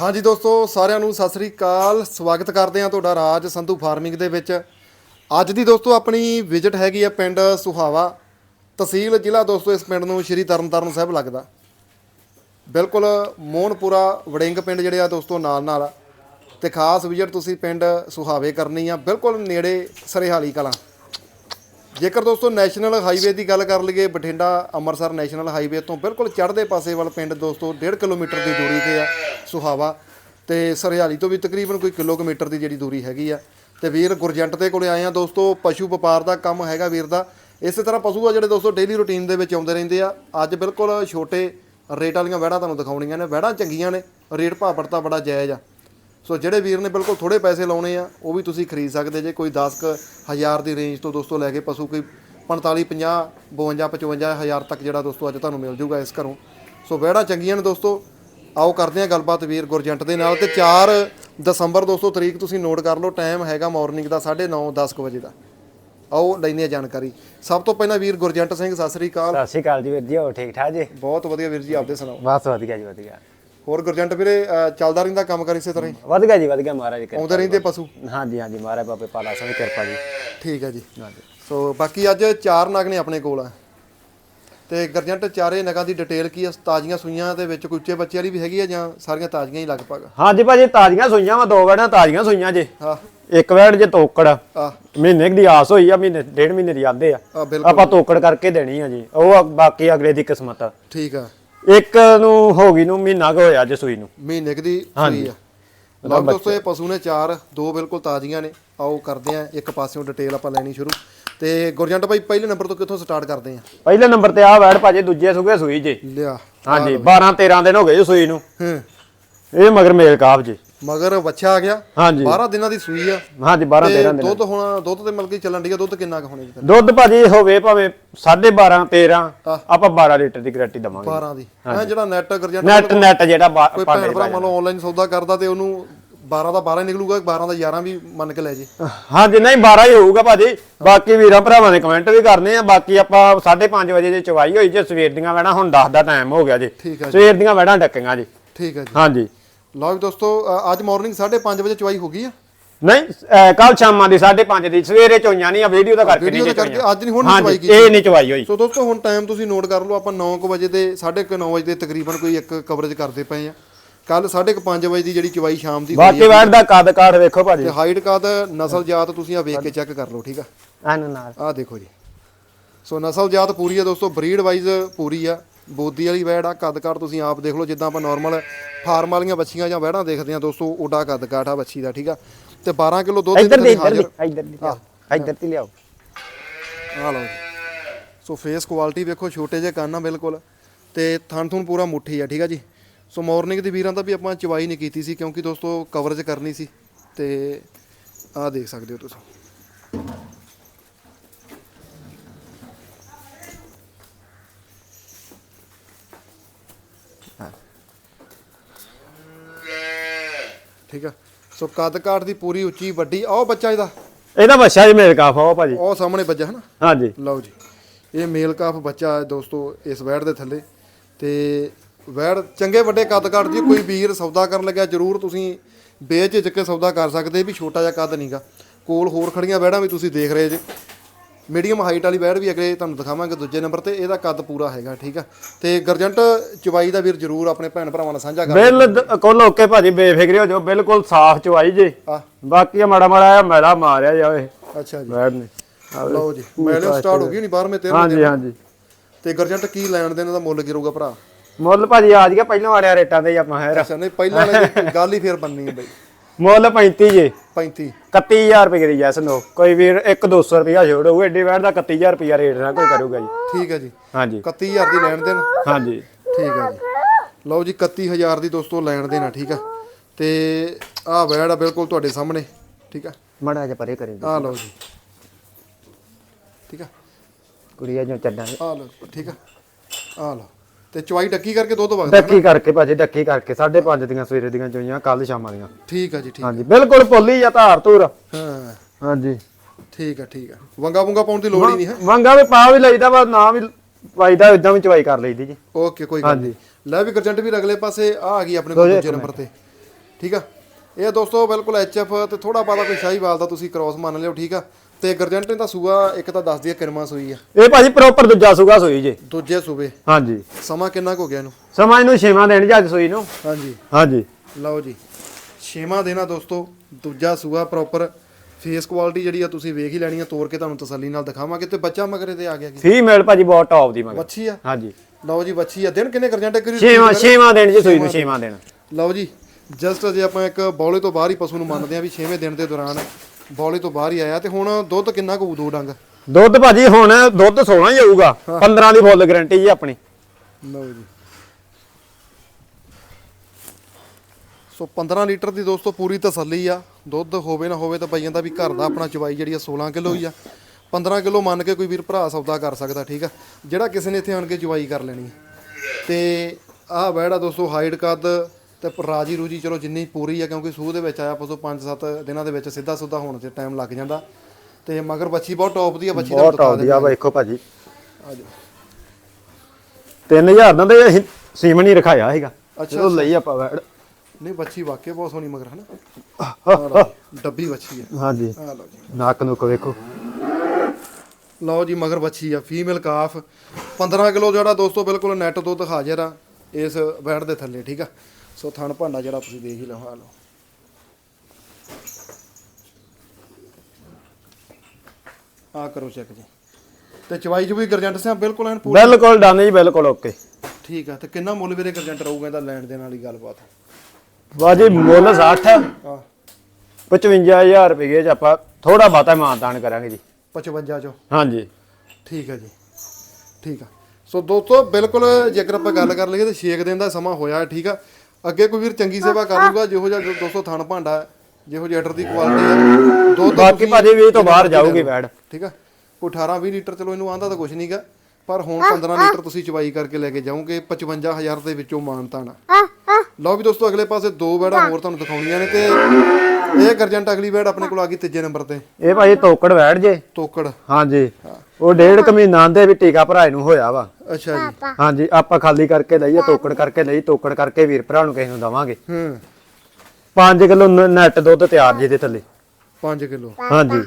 ਹਾਂਜੀ ਦੋਸਤੋ, ਸਾਰਿਆਂ ਨੂੰ ਸਤਿ ਸ੍ਰੀ ਅਕਾਲ। ਸਵਾਗਤ ਕਰਦੇ ਹਾਂ ਤੁਹਾਡਾ ਰਾਜ ਸੰਧੂ ਫਾਰਮਿੰਗ ਦੇ ਵਿੱਚ। ਅੱਜ ਦੀ ਦੋਸਤੋ, ਆਪਣੀ ਵਿਜ਼ਿਟ ਹੈਗੀ ਆ ਪਿੰਡ ਸੁਹਾਵਾ। ਤਹਿਸੀਲ ਜ਼ਿਲ੍ਹਾ ਦੋਸਤੋ, ਇਸ ਪਿੰਡ ਨੂੰ ਸ਼੍ਰੀ ਤਰਨਤਾਰਨ ਸਾਹਿਬ ਲੱਗਦਾ। ਬਿਲਕੁਲ ਮੋਹਨਪੁਰਾ ਵੜਿੰਗ ਪਿੰਡ ਜਿਹੜੇ ਆ ਦੋਸਤੋ ਨਾਲ ਨਾਲ ਆ। ਤੇ ਖਾਸ ਵਿਜ਼ਿਟ ਤੁਸੀਂ ਪਿੰਡ ਸੁਹਾਵੇ ਕਰਨੀ ਆ। ਬਿਲਕੁਲ ਨੇੜੇ ਸਰੇਹਾਲੀ ਕਲਾਂ। ਜੇਕਰ ਦੋਸਤੋ ਨੈਸ਼ਨਲ ਹਾਈਵੇ ਦੀ ਗੱਲ ਕਰ ਲਈਏ, ਬਠਿੰਡਾ, ਅੰਮ੍ਰਿਤਸਰ ਨੈਸ਼ਨਲ ਹਾਈਵੇ ਤੋਂ ਬਿਲਕੁਲ ਚੜ੍ਹਦੇ ਪਾਸੇ ਵੱਲ ਪਿੰਡ ਦੋਸਤੋ 1.5 ਕਿਲੋਮੀਟਰ ਦੀ ਦੂਰੀ ਤੇ ਆ, ਸੁਹਾਵਾ। ਤੇ ਸਰਹਾਲੀ ਤੋਂ ਵੀ ਤਕਰੀਬਨ ਕੋਈ ਕਿਲੋਮੀਟਰ ਦੀ ਜਿਹੜੀ ਦੂਰੀ ਹੈਗੀ ਆ। ਤੇ ਵੀਰ ਗੁਰਜੰਟ ਦੇ ਕੋਲੇ ਆਏ ਆ ਦੋਸਤੋ, ਪਸ਼ੂ ਵਪਾਰ ਦਾ ਕੰਮ ਹੈਗਾ ਵੀਰ ਦਾ। ਇਸੇ ਤਰ੍ਹਾਂ ਪਸ਼ੂ ਆ ਜਿਹੜੇ ਦੋਸਤੋ ਡੇਲੀ ਰੁਟੀਨ ਦੇ ਵਿੱਚ ਆਉਂਦੇ ਰਹਿੰਦੇ ਆ। ਅੱਜ ਬਿਲਕੁਲ ਛੋਟੇ ਰੇਟ ਵਾਲੀਆਂ ਵਹਿੜਾਂ ਤੁਹਾਨੂੰ ਦਿਖਾਉਣੀਆਂ ਨੇ। ਵਹਿੜਾਂ ਚੰਗੀਆਂ ਨੇ, ਰੇਟ ਭਾਅ ਬੜਾ ਜਾਇਜ਼ ਆ। ਸੋ ਜਿਹੜੇ ਵੀਰ ਨੇ ਬਿਲਕੁਲ ਥੋੜੇ ਪੈਸੇ ਲਾਉਣੇ ਆ ਉਹ ਵੀ ਤੁਸੀਂ ਖਰੀਦ ਸਕਦੇ ਜੇ। ਕੋਈ 10 ਕੁ ਹਜ਼ਾਰ ਦੀ ਰੇਂਜ ਤੋਂ ਦੋਸਤੋ ਲੈ ਕੇ ਪਸ਼ੂ ਕੋਈ 45 50 52 55 ਹਜ਼ਾਰ ਤੱਕ ਜਿਹੜਾ ਦੋਸਤੋ ਅੱਜ ਤੁਹਾਨੂੰ ਮਿਲ ਜੂਗਾ ਇਸ ਘਰੋਂ। ਸੋ ਵਿਹੜਾ ਚੰਗੀਆਂ ਨੇ ਦੋਸਤੋ। ਆਓ ਕਰਦੇ ਹਾਂ ਗੱਲਬਾਤ ਵੀਰ ਗੁਰਜੰਟ ਦੇ ਨਾਲ। ਤੇ 4 ਦਸੰਬਰ ਦੋਸਤੋ ਤਰੀਕ ਤੁਸੀਂ ਨੋਟ ਕਰ ਲਓ ਟਾਈਮ ਹੈਗਾ ਮਾਰਨਿੰਗ ਦਾ 9:30 10 ਕੁ ਵਜੇ ਦਾ। ਆਓ ਲੈਂਦੇ ਹਾਂ ਜਾਣਕਾਰੀ। ਸਭ ਤੋਂ ਪਹਿਲਾਂ ਵੀਰ ਗੁਰਜੰਟ ਸਿੰਘ ਸਤਿ ਸ੍ਰੀ ਅਕਾਲ। ਸਤਿ ਸ਼੍ਰੀ ਅਕਾਲ ਜੀ ਵੀਰ ਜੀ ਹੋ ਠੀਕ ਠਾਕ ਜੀ? ਬਹੁਤ ਵਧੀਆ ਵੀਰ ਜੀ ਆਪਦੇ ਸੁਣਾਓ। ਬਸ ਵਧੀਆ ਜੀ ਵਧੀਆ। ਹੋਰ ਗੁਰਜੰਟ ਵੀਰੇ ਚੱਲਦਾ ਰਹਿੰਦਾ ਕੰਮ ਕਰ ਇਸੇ ਤਰ੍ਹਾਂ ਹੀ? ਵਧੀਆ ਜੀ ਵਧੀਆ ਮਹਾਰਾਜ ਦੀ ਕਿਰਪਾ ਆਉਂਦੇ ਰਹਿੰਦੇ ਪਸ਼ੂ? ਹਾਂਜੀ ਹਾਂਜੀ ਮਹਾਰਾਜ ਬਾਬੇ ਪਾਲਾ ਸਿੰਘ ਦੀ ਕਿਰਪਾ ਜੀ। ਠੀਕ ਹੈ ਜੀ। ਹਾਂਜੀ। ਸੋ ਬਾਕੀ ਅੱਜ ਚਾਰ ਨਗ ਨੇ ਆਪਣੇ ਕੋਲ। ਤੇ ਗਰਜੰਟ ਚਾਰੇ ਨਗਾਂ ਦੀ ਡਿਟੇਲ ਕੀ ਆ? ਤਾਜ਼ੀਆਂ ਸੂਈਆਂ ਦੇ ਵਿੱਚ ਕੋਈ ਉੱਚੇ ਬੱਚੇ ਵਾਲੀ ਵੀ ਹੈਗੀ ਆ ਜਾਂ ਸਾਰੀਆਂ ਤਾਜ਼ੀਆਂ ਹੀ ਲਗਭਗ? ਹਾਂਜੀ ਭਾਜੀ ਤਾਜ਼ੀਆਂ ਸੂਈਆਂ ਵਾ ਦੋ ਵੜਾਂ ਤਾਜ਼ੀਆਂ ਸੂਈਆਂ ਜੇ। ਹਾਂ। ਇੱਕ ਵੜ ਜੇ ਤੋਕੜ। ਆ ਮਹੀਨੇ ਕੁ ਦੀ ਆਸ ਹੋਈ ਆ ਮਹੀਨੇ ਡੇਢ ਮਹੀਨੇ ਦੀ ਆਂਦੇ ਆ। ਆ ਬਿਲਕੁਲ। ਆਪਾਂ ਤੋਕੜ ਕਰਕੇ ਦੇਣੀ ਆ ਜੀ। ਉਹ ਆ ਬਾਕੀ ਅਗਲੇ ਦੀ ਕਿਸਮਤ। ਆ ਠੀਕ ਆ। ਇੱਕ ਨੂੰ ਹੋ ਗਈ ਨੂੰ ਮਹੀਨਾ ਕੁ ਹੋਇਆ ਜੇ ਸੂਈ ਨੂੰ। ਮਹੀਨੇ ਕੁ ਦੀ ਸੂਈ ਆ। ਲਓ ਦੋਸਤੋ ਇਹ ਪਸ਼ੂ ਨੇ ਚਾਰ ਦੋ ਬਿਲਕੁਲ ਤਾਜ਼ੀਆਂ ਨੇ। ਆਓ ਕਰਦੇ ਆ ਇੱਕ ਪਾਸਿਓਂ ਡਿਟੇਲ ਆਪਾਂ ਲੈਣੀ ਸ਼ੁਰੂ। ਤੇ ਗੁਰਜੰਟ ਭਾਈ ਪਹਿਲੇ ਨੰਬਰ ਤੋਂ ਕਿੱਥੋਂ ਸਟਾਰਟ ਕਰਦੇ ਆ ਪਹਿਲੇ ਨੰਬਰ ਤੇ ਆ ਵੜ ਭਾਜੀ ਦੂਜੇ ਸੁਗੇ ਸੂਈ ਜੇ। ਲਿਆ ਹਾਂਜੀ 12 13 ਦਿਨ ਹੋ ਗਏ ਜੀ ਸੂਈ ਨੂੰ। ਹੂੰ। ਇਹ ਮਗਰ ਮੇਲ ਕਾਬ ਜੀ। ਮਗਰ ਬੱਚਾ ਆ ਗਿਆ। ਹਾਂਜੀ। 12 ਦਿਨਾਂ ਦੀ ਸੂਈ ਆ। ਹਾਂਜੀ 12 ਤੇ 13 ਦਿਨ ਦੁੱਧ ਹੁਣ ਦੁੱਧ ਤੇ ਮਿਲ ਕੇ ਚੱਲਣ ਦੀ ਦੁੱਧ ਕਿੰਨਾ ਕੁ ਹੋਣੇ ਜੀ ਦੁੱਧ ਭਾਜੀ ਹੋਵੇ ਭਾਵੇਂ 12.5 13 ਆਹ। ਆਪਾਂ 12 ਲੀਟਰ ਦੀ ਗਾਰੰਟੀ ਦਵਾਂਗੇ। 12 ਦੀ। ਐ ਜਿਹੜਾ ਨੈਟ ਗਰਜੰਟ ਨੈਟ ਨੈਟ ਜਿਹੜਾ ਬਾ- ਕੋਈ ਭਾਵੇਂ ਭੈਣ ਭਰਾ ਮੰਨ ਲਓ ਆਨਲਾਈਨ ਸੌਦਾ ਕਰਦਾ ਤੇ ਉਹਨੂੰ 12 ਦਾ 12 ਹੀ ਨਿਕਲੂਗਾ 12 ਦਾ 11 ਵੀ ਮੰਨ ਕੇ ਲੈ ਜੇ। ਹਾਂਜੀ ਨਹੀਂ 12 ਹੀ ਹੋਊਗਾ ਭਾਜੀ। ਬਾਕੀ ਵੀਰਾਂ ਭਰਾਵਾਂ ਨੇ ਕਮੈਂਟ ਵੀ ਕਰਨੇ ਆ। ਬਾਕੀ ਆਪਾਂ 5:30 ਵਜੇ ਦੀ ਚਵਾਈ ਹੋਈ ਜੇ ਸਵੇਰ ਦੀਆਂ ਵੈਣਾ ਹੁਣ 10 ਦਾ ਟਾਈਮ ਹੋ ਗਿਆ ਜੀ। ਹੈ ਜੀ। ਸਵੇਰ ਦੀਆਂ ਵੈਣਾ ਡੱਕੀਆਂ ਜੀ। ਠੀਕ ਹੈ ਜੀ। ਹਾਂਜੀ। ਲਓ ਦੋਸਤੋ ਅ, ਅੱਜ ਮਾਰਨਿੰਗ 5:30 ਵਜੇ ਚਵਾਈ ਹੋ ਗਈ ਆ। ਨਹੀਂ ਕੱਲ ਸ਼ਾਮਾਂ ਦੀ 5:30 ਦੀ ਸਵੇਰੇ ਚੋਈਆਂ ਨਹੀਂ ਆ ਵੀਡੀਓ ਦਾ ਕਰਕੇ ਨਹੀਂ ਦੇ ਕਰਕੇ ਚੋਈਆਂ। ਅੱਜ ਨਹੀਂ ਹੁਣ ਨਹੀਂ ਚਵਾਈ ਕੀਤੀ ਇਹ ਨਹੀਂ ਚਵਾਈ ਹੋਈ। ਸੋ ਦੋਸਤੋ ਹੁਣ ਟਾਈਮ ਤੁਸੀਂ ਨੋਟ ਕਰ ਲਓ ਆਪਾਂ 9:00 ਵਜੇ ਦੇ 9:30 ਵਜੇ ਦੇ ਤਕਰੀਬਨ ਕੋਈ ਇੱਕ ਕਵਰੇਜ ਕਰਦੇ ਪਏ ਆ। ਕੱਲ 5:30 ਵਜੇ ਦੀ ਜਿਹੜੀ ਚਵਾਈ ਸ਼ਾਮ ਦੀ ਹੋਈ ਬਾਕੀ ਵੈਣ ਦਾ ਕੱਦ ਕਾਠ ਵੇਖੋ ਭਾਜੀ। ਤੇ ਹਾਈਟ ਕਾਦ ਨਸਲ ਜਾਤ ਤੁਸੀਂ ਆ ਵੇਖ ਕੇ ਚੈੱਕ ਕਰ ਲਓ ਠੀਕ ਆ? ਐਨ ਨਾਲ ਆਹ ਦੇਖੋ ਜੀ। ਸੋ ਨਸਲ ਜਾਤ ਪੂਰੀ ਆ ਦੋਸਤੋ ਬਰੀਡ ਵਾਈਜ਼ ਪੂਰੀ ਆ। ਬੋਦੀ ਵਾਲੀ ਵੈੜ ਆ ਕੱਦ ਕਾਠ ਤੁਸੀਂ ਆਪ ਦੇਖ ਲਓ ਜਿੱਦਾਂ ਆਪਾਂ ਨਾਰਮਲ ਫਾਰਮ ਵਾਲੀਆਂ ਬੱਚੀਆਂ ਜਾਂ ਵੈੜਾਂ ਦੇਖਦੇ ਆ ਦੋਸਤੋ ਓਡਾ ਕੱਦ ਕਾਠ ਆ ਬੱਚੀ ਦਾ ਠੀਕ ਆ? ਤੇ 12 ਕਿਲੋ ਦੁੱਧ ਇੱਧਰ ਦੀ ਇੱਧਰ ਦੀ ਇੱਧਰ ਦੀ ਲਿਆਓ ਇੱਧਰ ਦੀ ਲਿਆਓ। ਆ ਲਓ ਜੀ। ਸੋ ਫੇਸ ਕੁਆਲਿਟੀ ਵੇਖੋ ਛੋਟੇ ਜਿਹੇ ਕੰਨ ਆ ਬਿਲਕੁਲ। ਤੇ ਥਣ ਥੁਣ ਪੂਰਾ ਮੁੱਠੀ ਆ ਠੀਕ ਆ ਜੀ? ਸੋ ਮਾਰਨਿੰਗ ਦੀ ਵੀਰਾਂ ਦਾ ਵੀ ਆਪਾਂ ਚਵਾਈ ਨਹੀਂ ਕੀਤੀ ਸੀ ਕਿਉਂਕਿ ਦੋਸਤੋ ਕਵਰੇਜ ਕਰਨੀ ਸੀ। ਤੇ ਆਹ ਦੇਖ ਸਕਦੇ ਹੋ ਤੁਸੀਂ। ਠੀਕ ਆ। ਸੋ ਕੱਦ ਕਾਠ ਦੀ ਪੂਰੀ ਉੱਚੀ ਵੱਡੀ ਆਹ ਬੱਚਾ ਇਹਦਾ। ਇਹਦਾ ਬੱਚਾ ਜੀ ਮੇਰੇ ਕਾਫ ਆਓ ਭਾਜੀ। ਉਹ ਸਾਹਮਣੇ ਵੱਜਾ ਹਨਾ? ਹਾਂਜੀ। ਲਓ ਜੀ। ਇਹ ਮੇਲ ਕਾਫ ਬੱਚਾ ਹੈ ਦੋਸਤੋ ਇਸ ਵੈੜ ਦੇ ਥੱਲੇ। ਤੇ ਵੈੜ ਚੰਗੇ ਵੱਡੇ ਕੱਦ ਕੱਦ ਦੀ ਕੋਈ ਵੀਰ ਸੌਦਾ ਕਰਨ ਲੱਗਿਆ ਜਰੂਰ ਤੁਸੀਂ ਵੇਚ ਝਿਜਕ ਕੇ ਸੌਦਾ ਕਰ ਸਕਦੇ ਵੀ ਛੋਟਾ ਜਿਹਾ ਕੱਦ ਨਹੀਂਗਾ ਕੋਲ ਹੋਰ ਖੜੀਆਂ ਵੈੜਾਂ ਵੀ ਤੁਸੀਂ ਦੇਖ ਰਹੇ ਜੇ। ਮੀਡੀਅਮ ਹਾਈਟ ਵਾਲੀ ਵੈੜ ਵੀ ਅਗਲੇ ਤੁਹਾਨੂੰ ਦਿਖਾਵਾਂਗੇ ਦੂਜੇ ਨੰਬਰ ਤੇ ਇਹਦਾ ਕੱਦ ਪੂਰਾ ਹੈਗਾ ਠੀਕ ਆ। ਤੇ ਗਰਜੰਟ ਚਵਾਈ ਦਾ ਵੀਰ ਜਰੂਰ ਆਪਣੇ ਭੈਣ ਭਰਾਵਾਂ ਨਾਲ ਸਾਂਝਾ ਕਰ ਬਿੱਲ ਕੋਲ ਓਕੇ ਭਾਜੀ ਬੇਫਿਕਰੇ ਹੋ ਜਾਓ ਬਿਲਕੁਲ ਸਾਫ਼ ਚਵਾਈ ਜੇ। ਬਾਕੀ ਮਾੜਾ ਮਾੜਾ ਆ ਮੈਲਾ ਮਾਰਿਆ ਜਾਵੇ। ਅੱਛਾ ਜੀ। ਬੈਡ ਨੇ। ਲਓ ਜੀ ਮੈਲੇ ਸਟਾਰਟ ਹੋ ਗਈ ਨਹੀਂ 12ਵੇਂ 13ਵੇਂ ਹਾਂਜੀ ਹਾਂਜੀ। ਤੇ ਗਰਜੰਟ ਕੀ ਲੈਣ ਦੇਣ ਦਾ ਮੁੱਲ ਗਿਰੂਗਾ ਭਰਾ? ਮੁੱਲ ਭਾਜੀ ਆ ਗਿਆ ਪਹਿਲਾਂ ਵਾਲਿਆ ਰੇਟਾਂ ਤੇ ਆਪਾਂ ਹੈ ਅੱਛਾ ਨਹੀਂ ਪਹਿਲਾਂ ਵਾਲੇ ਦੀ ਗੱਲ ਹੀ ਫੇਰ ਬੰਨੀ ਹੈ ਬਈ। ਮੁੱਲ 35 ਜੇ। 35 31000 ਰੁਪਏ ਕਰੀ ਜੈਸ ਨੋ। ਕੋਈ ਵੀਰ 1 200 ਰੁਪਿਆ ਛੋੜ ਹੋਊ ਐਡੀ ਵੈਟ ਦਾ 31000 ਰੁਪਿਆ ਰੇਟ ਨਾ ਕੋਈ ਕਰੂਗਾ ਜੀ। ਠੀਕ ਹੈ ਜੀ। ਹਾਂਜੀ। 31000 ਦੀ ਲੈਣ ਦੇਣ। ਹਾਂਜੀ। ਠੀਕ ਹੈ ਜੀ। ਲਓ ਜੀ 31000 ਦੀ ਦੋਸਤੋ ਲੈਣ ਦੇਣਾ ਠੀਕ ਆ। ਤੇ ਆਹ ਵੈੜ ਆ ਬਿਲਕੁਲ ਤੁਹਾਡੇ ਸਾਹਮਣੇ ਠੀਕ ਆ। ਮੜਾ ਜਿਹਾ ਪਰੇ ਕਰੇ ਆਹ ਲਓ ਜੀ। ਠੀਕ ਆ। ਕੁੜੀਆਂ ਜੋ ਚੱਡਾਂ ਆਹ ਲਓ ਠੀਕ ਆ। ਆਹ ਲਓ। ਤੇ ਚਵਾਈ ਡੱਕੀ ਕਰਕੇ ਦੁੱਧ ਵਗਦਾ ਡੱਕੀ ਕਰਕੇ ਭਾਜੀ ਡੱਕੀ ਕਰਕੇ 5:30 ਦੀਆਂ ਸਵੇਰੇ ਦੀਆਂ ਚੋਈਆਂ ਕੱਲ ਸ਼ਾਮਾਂ ਦੀਆਂ। ਠੀਕ ਆ ਜੀ ਠੀਕ ਹਾਂਜੀ ਬਿਲਕੁਲ ਪੋਲੀ ਜਾਂ ਧਾਰ ਧੂਰ। ਹਾਂ। ਹਾਂਜੀ। ਠੀਕ ਆ ਠੀਕ ਆ। ਵੰਗਾ ਵੰਗਾ ਪਾਉਣ ਦੀ ਲੋੜ ਹੀ ਨਹੀਂ ਹੈ? ਮੰਗਾ ਵੀ ਪਾ ਵੀ ਲਈਦਾ ਵਾ ਨਾ ਵੀ ਪਾਈਦਾ ਇਦਾਂ ਵੀ ਚਵਾਈ ਕਰ ਲਈਦੀ ਜੀ। ਓਕੇ ਕੋਈ ਗੱਲ ਨਹੀਂ। ਲੈ ਵੀ ਗਰਜੰਟ ਵੀ ਅਗਲੇ ਪਾਸੇ ਆ ਆ ਗਈ ਆਪਣੇ ਕੋਲ ਦੂਜੇ ਨੰਬਰ ਤੇ। ਠੀਕ ਆ? ਇਹ ਦੋਸਤੋ ਬਿਲਕੁਲ ਐਚਐਫ ਤੇ ਥੋੜਾ ਬਾਦਾ ਕੋਈ ਸ਼ਾਹੀਵਾਲ ਦਾ ਤੁਸੀਂ ਕ੍ਰਾਸ ਮੰਨ ਲਿਓ ਠੀਕ ਆ? ਤੇ ਗਰਜੰਟੇ ਦਾ ਸੂਆ ਇੱਕ ਤਾਂ ਦੱਸ ਦਈਏ ਕਿਰਮਾ ਸੂਈ ਆ। ਇਹ ਭਾਜੀ ਪ੍ਰੋਪਰ ਦੂਜਾ ਸੂਗਾ ਸੋਈ ਜੇ। ਦੂਜੇ ਸੂਬੇ ਹਾਂਜੀ। ਸਮਾਂ ਕਿੰਨਾ ਕੁ ਹੋ ਗਿਆ ਇਹਨੂੰ? ਸਮਾਂ ਇਹਨੂੰ ਛੇਵਾਂ ਦੇਣ ਜੀ ਅੱਜ ਸੋਈ ਨੂੰ। ਹਾਂਜੀ। ਹਾਂਜੀ। ਲਓ ਜੀ। ਛੇਵਾਂ ਦੇਣਾ ਦੋਸਤੋ ਦੂਜਾ ਸੂਆ ਪ੍ਰੋਪਰ ਫੇਸ ਕੁਆਲਿਟੀ ਜਿਹੜੀ ਆ ਤੁਸੀਂ ਵੇਖ ਹੀ ਲੈਣੀ ਆ ਤੋੜ ਕੇ ਤੁਹਾਨੂੰ ਤਸੱਲੀ ਨਾਲ ਦਿਖਾਵਾਂਗੇ। ਤੇ ਬੱਚਾ ਮਗਰੇ ਤੇ ਆ ਗਿਆ ਕੀ? ਫੀਮੇਲ ਭਾਜੀ ਬਹੁਤ ਟੌਪ ਦੀ ਮਗਰ। ਵੱਛੀ ਆ? ਹਾਂਜੀ। ਲਓ ਜੀ ਵੱਛੀ ਆ। ਦਿਨ ਕਿੰਨੇ ਗਰਜੰਟੇ ਕਰੀ ਛੇਵਾਂ ਛੇਵਾਂ ਦੇਣ ਜੀ ਸੋਈ ਨੂੰ ਛੇਵਾਂ ਦੇਣ। ਲਓ ਜੀ। ਜਸਟ ਅਜੇ ਆਪਾਂ ਇੱਕ ਬੌਲੇ ਤੋਂ ਬਾਹਰ ਹੀ ਪਸ਼ੂ ਨੂੰ ਮੰਨਦੇ ਆ ਵੀ 6ਵੇਂ ਦਿਨ ਦੇ ਦੌਰਾਨ ਬੌਲੇ ਤੋਂ ਬਾਹਰ ਹੀ ਆਇਆ ਤੇ ਹੁਣ ਦੁੱਧ ਕਿੰਨਾ ਕੁ ਦੋ ਡੰਗ? ਦੁੱਧ ਭਾਜੀ ਹੁਣ ਦੁੱਧ 16 ਹੀ ਆਊਗਾ 15 ਦੀ ਫੁੱਲ ਗਾਰੰਟੀ ਜੀ ਆਪਣੀ। ਲਓ ਜੀ। ਸੋ 15 ਲੀਟਰ ਦੀ ਦੋਸਤੋ ਪੂਰੀ ਤਸੱਲੀ ਆ। ਦੁੱਧ ਹੋਵੇ ਨਾ ਹੋਵੇ ਤਾਂ ਪਈ ਜਾਂਦਾ ਵੀ ਘਰ ਦਾ ਆਪਣਾ ਚਵਾਈ ਜਿਹੜੀ ਆ 16 ਕਿਲੋ ਹੀ ਆ। 15 ਕਿਲੋ ਮੰਨ ਕੇ ਕੋਈ ਵੀਰ ਭਰਾ ਸੌਦਾ ਕਰ ਸਕਦਾ ਠੀਕ ਆ? ਜਿਹੜਾ ਕਿਸੇ ਨੇ ਇੱਥੇ ਆਣ ਕੇ ਚਵਾਈ ਕਰ ਲੈਣੀ। ਤੇ ਆਹ ਬੈੜਾ ਦੋਸਤੋ ਹਾਈਟ ਕੱਦ ਤੇ ਰਾਜੀ ਰੂਜੀ ਚਲੋ ਜਿੰਨੀ ਪੂਰੀ ਆ ਕਿਉਂਕਿ ਸੂਹ ਦੇ ਵਿੱਚ ਆਇਆ ਪਸ਼ੂ 5-7 ਦਿਨਾਂ ਦੇ ਵਿੱਚ ਸਿੱਧਾ ਸੁੱਧਾ ਹੋਣ ਤੇ ਟਾਈਮ ਲੱਗ ਜਾਂਦਾ। ਤੇ ਮਗਰ ਬੱਚੀ ਬਹੁਤ ਟੌਪ ਦੀ ਆ ਬੱਚੀ ਦਾ ਬਹੁਤ ਦਿਖਾ ਟੌਪ ਦੀ ਆ ਵੇਖੋ ਭਾਜੀ। ਆ ਜਾਓ। 3000 ਦਾ ਤੇ ਅਸੀਂ ਸੀਮਨ ਹੀ ਰਖਾਇਆ ਸੀਗਾ। ਅੱਛਾ, ਚਲੋ ਲਈ ਆਪਾਂ ਵੈੜ। ਨਹੀਂ ਬੱਚੀ ਵਾਕਿਆ ਬਹੁਤ ਸੋਹਣੀ ਮਗਰ ਹਨਾ? ਆਹ। ਲਓ ਜੀ, ਡੱਬੀ ਬੱਚੀ ਆ। ਹਾਂਜੀ। ਆ ਲਓ ਜੀ। ਨੱਕ ਨੂੰ ਵੇਖੋ। ਲਓ ਜੀ ਮਗਰ ਬੱਚੀ ਆ ਫੀਮੇਲ ਕਾਫ 15 ਕਿਲੋ ਜਿਹੜਾ ਦੋਸਤੋ ਬਿਲਕੁਲ ਨੈਟ ਦੁੱਧ ਹਾਜ਼ਰ ਆ ਇਸ ਬੈਡ ਦੇ ਥੱਲੇ ਠੀਕ ਆ? ਸੋ ਥਣ ਭਾਂਡਾ ਜਿਹੜਾ ਤੁਸੀਂ ਦੇਖ ਹੀ ਲਓ ਆ ਲਓ। ਆ ਕਰੋ ਚੈੱਕ ਜੀ। ਤੇ ਚਵਾਈ ਚ ਵੀ ਗਰਜੰਟ ਸਿਆ ਬਿਲਕੁਲ ਐਨ ਪੂਰੀ ਬਿਲਕੁਲ ਡਨ ਜੀ ਬਿਲਕੁਲ ਓਕੇ ਠੀਕ ਆ ਤੇ ਕਿੰਨਾ ਮੁੱਲ ਵੀਰੇ ਗਰਜੰਟ ਰਹੂਗਾ ਇਹਦਾ ਲੈਣ ਦੇਣ ਵਾਲੀ ਗੱਲਬਾਤ? ਬਾਜੀ ਮੁੱਲ 60 ਆ 55000 ਰੁਪਏ ਚ ਆਪਾਂ ਥੋੜਾ ਬਾਤਾ ਮਾਨਦਾਨ ਕਰਾਂਗੇ ਜੀ। 55 ਚੋਂ? ਹਾਂਜੀ। ਠੀਕ ਹੈ ਜੀ। ਠੀਕ ਆ। ਸੋ ਦੋਸਤੋ ਬਿਲਕੁਲ ਜੇਕਰ ਆਪਾਂ ਗੱਲ ਕਰ ਲਈਏ ਤੇ 6 ਦਿਨ ਦਾ ਸਮਾਂ ਹੋਇਆ ਠੀਕ ਆ। ਅੱਗੇ ਕੋਈ ਵੀਰ ਚੰਗੀ ਸੇਵਾ ਕਰ ਲੂਗਾ ਜਿਹੋ ਜਿਹਾ ਜੋ- ਦੋਸਤੋ ਥਣ ਭਾਂਡਾ ਹੈ, ਜਿਹੋ ਜਿਹੀ ਆਰਡਰ ਦੀ ਕੁਆਲਿਟੀ ਹੈ। ਦੁੱਧ ਬਾਕੀ ਤੁਸੀਂ ਭਾਜੀ ਵੀ ਇਹ ਤੋਂ ਬਾਹਰ ਜਾਊਗੀ ਵੈੜ ਠੀਕ ਆ? ਕੋਈ 18 20 ਲੀਟਰ ਚਲੋ ਇਹਨੂੰ ਆਂਦਾ ਤਾਂ ਕੁਝ ਨਹੀਂਗਾ ਪਰ ਹੁਣ 15 ਲੀਟਰ ਤੁਸੀਂ ਚਵਾਈ ਕਰਕੇ ਲੈ ਕੇ ਜਾਓਗੇ 55000 ਦੇ ਵਿੱਚੋਂ ਮਾਨਤਾ ਨਾ ਲਓ ਵੀ ਦੋਸਤੋ ਅਗਲੇ ਪਾਸੇ ਦੋ ਵੈੜਾਂ ਹੋਰ ਤੁਹਾਨੂੰ ਦਿਖਾਉਣੀਆਂ ਨੇ ਤੇ ਇਹ ਗਰਜੰਟ ਅਗਲੀ ਵੈੜ ਆਪਣੇ ਕੋਲ ਆ ਗਈ ਤੀਜੇ ਨੰਬਰ ਤੇ। ਇਹ ਭਾਜੀ ਤੋਕੜ ਵੈੜ ਜੇ। ਤੋਕੜ। ਹਾਂਜੀ। ਉਹ ਡੇਢ ਕੁ ਮਹੀਨਾ ਦੇ ਵੀ ਟੀਕਾ ਭਰਾਏ ਨੂੰ ਹੋਇਆ ਵਾ। ਅੱਛਾ ਜੀ। ਹਾਂਜੀ ਆਪਾਂ ਖਾਲੀ ਕਰਕੇ ਲਈਏ ਤੋਕੜ ਕਰਕੇ ਲਈ ਤੋਕੜ ਕਰਕੇ ਵੀਰ ਭਰਾ ਨੂੰ ਕਿਸੇ ਨੂੰ ਦਵਾਂਗੇ। ਹੂੰ। 5 ਕਿਲੋ ਨੈਟ ਦੁੱਧ ਤਿਆਰ ਜੀ ਦੇ ਥੱਲੇ। 5 ਕਿਲੋ। ਹਾਂਜੀ।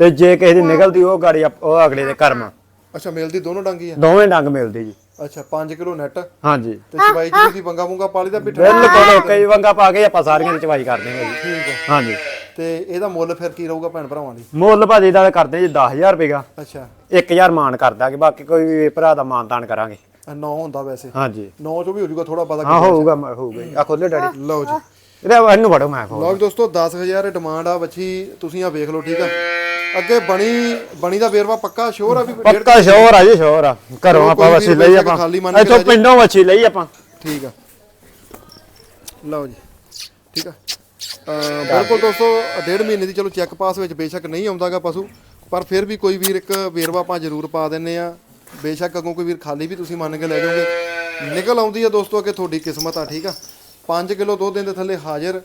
ਤੇ ਜੇ ਕਿਸੇ ਦੀ ਨਿਕਲਦੀ ਉਹ ਗਾੜੀ ਉਹ ਅਗਲੇ ਦੇ ਕਰਮ। ਅੱਛਾ ਮਿਲਦੀ ਦੋਨੋਂ ਡੰਗੀ ਆ? ਦੋਵੇਂ ਡੰਗ ਮਿਲਦੇ ਜੀ। ਅੱਛਾ 5 ਕਿਲੋ ਨੈਟ। ਤੇ ਹਾਂਜੀ ਚਵਾਈ ਚ ਤੁਸੀਂ ਬੰਗਾ ਬੁੰਗਾ ਪਾਲੀ ਦਾ ਪਿੱਠਾ ਬਿਲਕੁਲ ਜੀ ਵੰਗਾ ਪਾ ਕੇ ਆਪਾਂ ਸਾਰੀਆਂ ਦੀ ਚਵਾਈ ਕਰ ਦੇਵਾਂਗੇ ਜੀ। ਠੀਕ ਹੈ। ਹਾਂਜੀ। ਤੇ ਇਹਦਾ ਮੁੱਲ ਫਿਰ ਕੀ ਰਹੂਗਾ ਭੈਣ ਭਰਾਵਾਂ ਲਈ ਮੁੱਲ ਭਾਜੀ ਦਾ ਕਰਦੇ ਜੀ 10000 ਰੁਪਏਗਾ ਅੱਛਾ। 1000 ਮਾਨ ਕਰ ਦਾਂਗੇ ਬਾਕੀ ਕੋਈ ਵੀ ਭਰਾ ਦਾ ਮਾਨ ਤਾਨ ਕਰਾਂਗੇ। 9 ਹੁੰਦਾ ਵੈਸੇ। ਹਾਂਜੀ। 9 ਚੋਂ ਵੀ ਹੋ ਜਾਊਗਾ ਥੋੜਾ ਪਤਾ ਹਾਂ ਹੋਊਗਾ ਹੋਊਗਾ ਜੀ। ਆ ਖੋਲੇ ਡੈਡੀ। ਲਓ ਜੀ। ਇਹਦਾ ਇਹਨੂੰ ਵੜੋ ਮੈਂ ਖੋਲ ਲਓ ਜੀ ਦੋਸਤੋ 10000 ਡਿਮਾਂਡ ਆ ਬੱਚੀ ਤੁਸੀਂ ਆ ਵੇਖ ਲਓ ਠੀਕ ਆ? ਅੱਗੇ ਬਣੀ ਬਣੀ ਦਾ ਵੇਰਵਾ ਪੱਕਾ ਸ਼ੋਰ ਆ ਵੀ ਡੇਢ ਪੱਕਾ ਸ਼ੋਰ ਆ ਜੀ ਸ਼ੋਰ ਆ। ਘਰੋਂ ਆਪਾਂ ਵਸੀ ਲਈ ਬੇਸ਼ੱਕ ਆਪਾਂ। ਖਾਲੀ ਮੰਨ ਕੇ ਇੱਥੋਂ। ਪਿੰਡੋਂ ਵਸੀ ਲਈ ਆਪਾਂ। ਠੀਕ ਆ। ਲਓ ਜੀ। ਠੀਕ ਆ। ਅਹ ਬਿਲਕੁਲ ਦੋਸਤੋ ਡੇਢ ਮਹੀਨੇ ਦੀ ਚਲੋ ਚੈੱਕ ਪਾਸ ਵਿੱਚ ਬੇਸ਼ੱਕ ਨਹੀਂ ਆਉਂਦਾਗਾ ਪਸ਼ੂ ਪਰ ਫਿਰ ਵੀ ਕੋਈ ਵੀਰ ਇੱਕ ਵੇਰਵਾ ਆਪਾਂ ਜ਼ਰੂਰ ਪਾ ਦਿੰਨੇ ਆ। ਬੇਸ਼ੱਕ ਅੱਗੋਂ ਕੋਈ ਵੀਰ ਖਾਲੀ ਵੀ ਤੁਸੀਂ ਮੰਨ ਕੇ ਲੈ ਜਾਓਗੇ। ਨਿਕਲ ਆਉਂਦੀ ਆ ਦੋਸਤੋ ਕਿ ਤੁਹਾਡੀ ਕਿਸਮਤ ਆ ਠੀਕ ਆ। 5 ਕਿਲੋ ਦੋ ਦਿਨ ਦੇ ਥੱਲੇ ਹਾਜ਼ਰ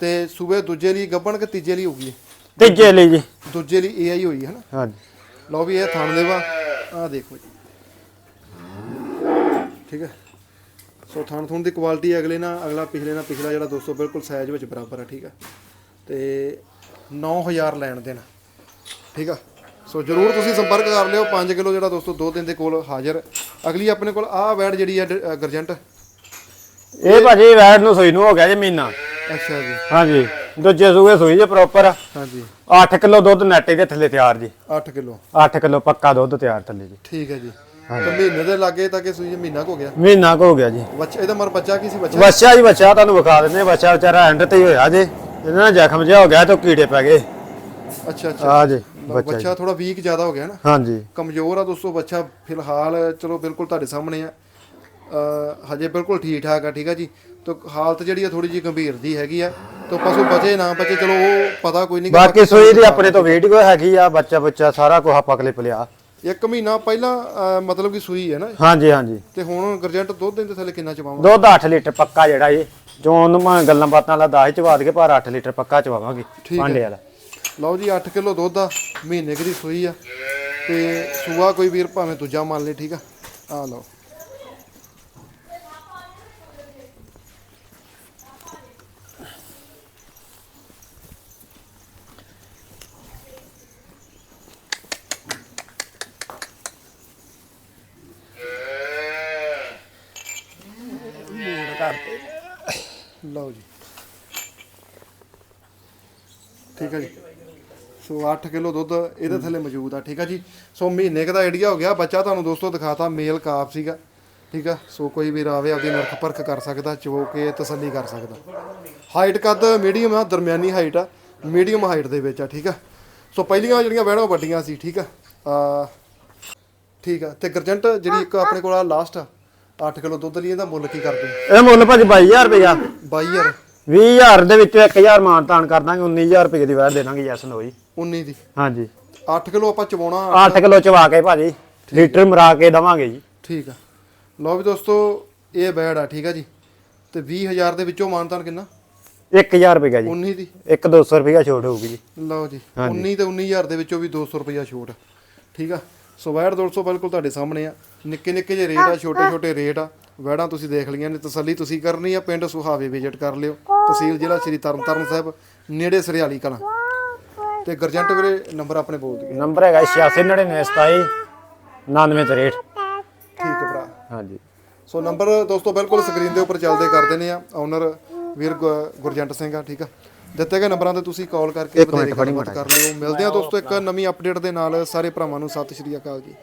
ਤੇ ਸੂਬੇ ਦੂਜੇ ਲਈ ਗੱਬਣ ਕਿ ਤੀਜੇ ਲਈ ਹੋਗੀ ਤੀਜੇ ਲਈ ਜੀ। ਦੂਜੇ ਲਈ ਏਆਈ ਹੋਈ ਹੈ ਨਾ? ਹਾਂਜੀ। ਲਓ ਵੀ ਇਹ ਥਣ ਦੇਵਾ ਆ ਦੇਖੋ ਜੀ। ਠੀਕ ਹੈ। ਸੋ ਥਣ ਥੁਣ ਦੀ ਕੁਆਲਿਟੀ ਅਗਲੇ ਨਾਲ ਅਗਲਾ ਪਿਛਲੇ ਨਾਲ ਪਿਛਲਾ ਜਿਹੜਾ ਦੋਸਤੋ ਬਿਲਕੁਲ ਸਾਈਜ਼ ਵਿੱਚ ਬਰਾਬਰ ਹੈ ਠੀਕ ਹੈ ਤੇ 9000 ਲੈਣ ਦੇਣਾ। ਠੀਕ ਆ। ਸੋ ਜਰੂਰ ਤੁਸੀਂ ਸੰਪਰਕ ਕਰ ਲਿਓ। 5 ਕਿਲੋ ਜਿਹੜਾ ਦੋਸਤੋ ਦੋ ਦਿਨ ਦੇ ਕੋਲ ਹਾਜ਼ਰ। ਅਗਲੀ ਆਪਣੇ ਕੋਲ ਆਹ ਵੈੜ ਜਿਹੜੀ ਹੈ ਡ- ਅ, ਗਰਜੰਟ। ਇਹ ਭਾਜੀ ਵੈੜ ਨੂੰ ਸੋਈ ਨੂੰ ਹੋ ਗਿਆ ਜੀ ਮਹੀਨਾ। ਅੱਛਾ ਜੀ। ਹਾਂਜੀ ਦੂਜੇ ਸੂਏ ਸੋਈ ਜੇ ਪ੍ਰੋਪਰ ਹਾਂਜੀ। 8 ਕਿਲੋ ਦੁੱਧ ਨੈਟੇ ਦੇ ਥੱਲੇ ਤਿਆਰ ਜੀ। 8 ਕਿਲੋ। 8 ਕਿਲੋ ਪੱਕਾ ਦੁੱਧ ਤਿਆਰ ਥੱਲੇ ਜੀ। ਠੀਕ ਹੈ ਜੀ। ਤੇ ਮਹੀਨੇ ਦੇ ਲਾਗੇ ਤਾਂ ਕਿ ਸੂਈ ਮਹੀਨਾ ਕੁ ਹੋ ਗਿਆ? ਮਹੀਨਾ ਕੁ ਹੋ ਗਿਆ ਜੀ। ਬੱਚਾ ਇਹਦਾ ਮਰ ਬੱਚਾ ਕੀ ਸੀ? ਬੱਚਾ? ਬੱਚਾ ਜੀ ਬੱਚਾ ਤੁਹਾਨੂੰ ਵਿਖਾ ਦਿੰਦੇ ਹਾਂ। ਬੱਚਾ ਵਿਚਾਰਾ ਐਂਡ ਤੇ ਹੀ ਹੋਇਆ ਜੇ। ਨਾਲ ਜ਼ਖਮ ਜਿਹਾ ਹੋ ਗਿਆ ਤੇ ਕੀੜੇ ਪੈ ਗਏ। ਅੱਛਾ ਅੱਛਾ। ਆ ਜੀ ਬੱਚਾ ਥੋੜਾ ਵੀਕ ਜ਼ਿਆਦਾ ਹੋ ਗਿਆ ਨਾ। ਹਾਂਜੀ। ਕਮਜ਼ੋਰ ਆ ਦੋਸਤੋ ਬੱਚਾ ਫਿਲਹਾਲ ਚਲੋ ਬਿਲਕੁਲ ਤੁਹਾਡੇ ਸਾਹਮਣੇ ਆ। ਹਜੇ ਬਿਲਕੁਲ ਠੀਕ ਠਾਕ ਆ ਠੀਕ ਆ ਜੀ। ਤੇ ਹਾਲਤ ਜਿਹੜੀ ਆ ਥੋੜੀ ਜੀ ਗੰਭੀਰ ਦੀ ਹੈਗੀ ਆ। ਤੇ ਪਸ਼ੂ ਬਚੇ ਨਾ ਬਚੇ ਚਲੋ ਉਹ ਪਤਾ ਕੋਈ ਨਹੀਂ ਬਾਕੀ ਸੋਈ ਦੀ ਆਪਣੇ ਤੋਂ ਵੀਡੀਓ ਹੈਗੀ ਆ ਬੱਚਾ ਬੱਚਾ ਸਾਰਾ ਕੁਝ ਆਪਾਂ ਕਲਿੱਪ ਲਿਆ ਇੱਕ ਮਹੀਨਾ ਪਹਿਲਾਂ ਮਤਲਬ ਕਿ ਸੂਈ ਹੈ ਨਾ ਹਾਂਜੀ ਹਾਂਜੀ। ਤੇ ਹੁਣ ਗਰਜੈਂਟ ਦੁੱਧ ਦਿਨ ਦੇ ਥੱਲੇ ਕਿੰਨਾ ਚਵਾਵਾਂ ਦੁੱਧ 8 ਲੀਟਰ ਪੱਕਾ ਜਿਹੜਾ ਜੀ ਜੋ ਉਹਨੂੰ ਮੈਂ ਗੱਲਾਂ ਬਾਤਾਂ ਦਾ 10 ਚਵਾ ਕੇ ਪਰ 8 ਲੀਟਰ ਪੱਕਾ ਚਵਾਵਾਂਗੇ। ਭਾਂਡੇ ਵਾਲਾ। ਲਓ ਜੀ 8 ਕਿਲੋ ਦੁੱਧ ਆ ਮਹੀਨੇ ਦੀ ਸੂਈ ਆ। ਤੇ ਸੂਆ ਕੋਈ ਵੀਰ ਭਾਵੇਂ ਦੂਜਾ ਮੰਨ ਲੇ ਠੀਕ ਆ? ਆ ਲਓ। ਕਰਦੇ ਲਓ ਜੀ। ਠੀਕ ਹੈ ਜੀ। ਸੋ 8 ਕਿਲੋ ਦੁੱਧ ਇਹਦੇ ਥੱਲੇ ਮੌਜੂਦ ਆ, ਠੀਕ ਆ ਜੀ। ਸੋ ਮਹੀਨੇ ਕੁ ਦਾ ਆਈਡੀਆ ਹੋ ਗਿਆ, ਬੱਚਾ ਤੁਹਾਨੂੰ ਦੋਸਤੋ ਦਿਖਾਤਾ, ਮੇਲ ਕਾਫ ਸੀਗਾ, ਠੀਕ ਆ। ਸੋ ਕੋਈ ਵੀ ਰਾਵੇ ਆਪਦੀ ਨਰਖ ਪਰਖ ਕਰ ਸਕਦਾ ਚੋ ਕੇ ਤਸੱਲੀ ਕਰ ਸਕਦਾ। ਹਾਈਟ ਕੱਦ ਮੀਡੀਅਮ ਆ, ਦਰਮਿਆਨੀ ਹਾਈਟ ਆ ਮੀਡੀਅਮ ਹਾਈਟ ਦੇ ਵਿੱਚ ਆ, ਠੀਕ ਆ। ਸੋ ਪਹਿਲੀਆਂ ਜਿਹੜੀਆਂ ਵਹਿੜਾਂ ਵੱਡੀਆਂ ਸੀ, ਠੀਕ ਆ। ਠੀਕ ਆ। ਤੇ ਗਰਜੰਟ ਜਿਹੜੀ ਇੱਕ ਆਪਣੇ ਕੋਲ ਆ ਲਾਸਟ ਆ 8 ਕਿਲੋ ਦੁੱਧ ਲਈ ਇਹਦਾ ਮੁੱਲ ਕੀ ਕਰਦੇ? ਇਹ ਮੁੱਲ ਭਾਜੀ 22000 ਰੁਪਇਆ 22000 20000 ਦੇ ਵਿੱਚੋਂ 1000 ਮਾਨ ਤਾਨ ਕਰ ਦਾਂਗੇ 19000 ਰੁਪਏ ਦੀ ਵੈਟ ਦੇ ਦਾਂਗੇ ਯੈਸ ਨੋ ਜੀ। 19 ਦੀ। ਹਾਂਜੀ। 8 ਕਿਲੋ ਆਪਾਂ ਚਵਾਉਣਾ। 8 ਕਿਲੋ ਚਵਾ ਕੇ ਭਾਜੀ ਲੀਟਰ ਮਰਾ ਕੇ ਦਵਾਂਗੇ ਜੀ। ਠੀਕ ਆ। ਲਓ ਵੀ ਦੋਸਤੋ ਇਹ ਬੈਡ ਆ ਠੀਕ ਆ ਜੀ। ਤੇ 20000 ਦੇ ਵਿੱਚੋਂ ਮਾਨਤਾਨ ਕਿੰਨਾ? 1000 ਰੁਪਏ ਜੀ। 19 ਦੀ। ਇੱਕ 200 ਰੁਪਏ ਛੋਟ ਹੋਊਗੀ ਜੀ। ਲਓ ਜੀ ਹਾਂਜੀ। 19 ਤੇ 19000 ਦੇ ਵਿੱਚੋਂ ਵੀ 200 ਰੁਪਇਆ ਛੋਟ ਠੀਕ ਆ। ਸੋ ਵੈੜ 200 ਬਿਲਕੁਲ ਤੁਹਾਡੇ ਸਾਹਮਣੇ ਆ। ਨਿੱਕੇ ਨਿੱਕੇ ਜਿਹੇ ਰੇਟ ਆ ਛੋਟੇ ਛੋਟੇ ਰੇਟ ਆ। ਵੈੜਾਂ ਤੁਸੀਂ ਦੇਖ ਲਈਆਂ ਨੇ ਤਸੱਲੀ ਤੁਸੀਂ ਕਰਨੀ ਆ ਪਿੰਡ ਸੁਹਾਵੇ ਵਿਜ਼ਿਟ ਕਰ ਲਿਓ। ਤਹਿਸੀਲ ਜ਼ਿਲ੍ਹਾ ਸ਼੍ਰੀ ਤਰਨਤਾਰਨ ਸਾਹਿਬ ਨੇੜੇ ਸਰਿਆਲੀ ਕਲਾਂ। ਤੇ ਗਰਜੰਟ ਵੀਰੇ ਨੰਬਰ ਆਪਣੇ ਬੋਲ ਦਿਓ। ਨੰਬਰ ਹੈਗਾ 869927 9963 ਠੀਕ ਹੈ ਭਰਾ। ਹਾਂਜੀ। ਸੋ ਨੰਬਰ ਦੋਸਤੋ ਬਿਲਕੁਲ ਸਕਰੀਨ ਦੇ ਉੱਪਰ ਚੱਲਦੇ ਕਰ ਦਿੰਦੇ ਆ। ਓਨਰ ਵੀਰ ਗੁਰਜੰਟ ਸਿੰਘ ਆ ਠੀਕ ਆ। ਦਿੱਤੇ ਗਏ ਨੰਬਰਾਂ ਤੇ ਤੁਸੀਂ ਕਾਲ ਕਰਕੇ ਵਧੇਰੇ ਗੱਲਬਾਤ ਕਰ ਲਿਓ। ਮਿਲਦੇ ਆ ਦੋਸਤੋ ਇੱਕ ਨਵੀਂ ਅਪਡੇਟ ਦੇ ਨਾਲ। ਸਾਰੇ ਭਰਾਵਾਂ ਨੂੰ ਸਤਿ ਸ਼੍ਰੀ ਅਕਾਲ ਜੀ।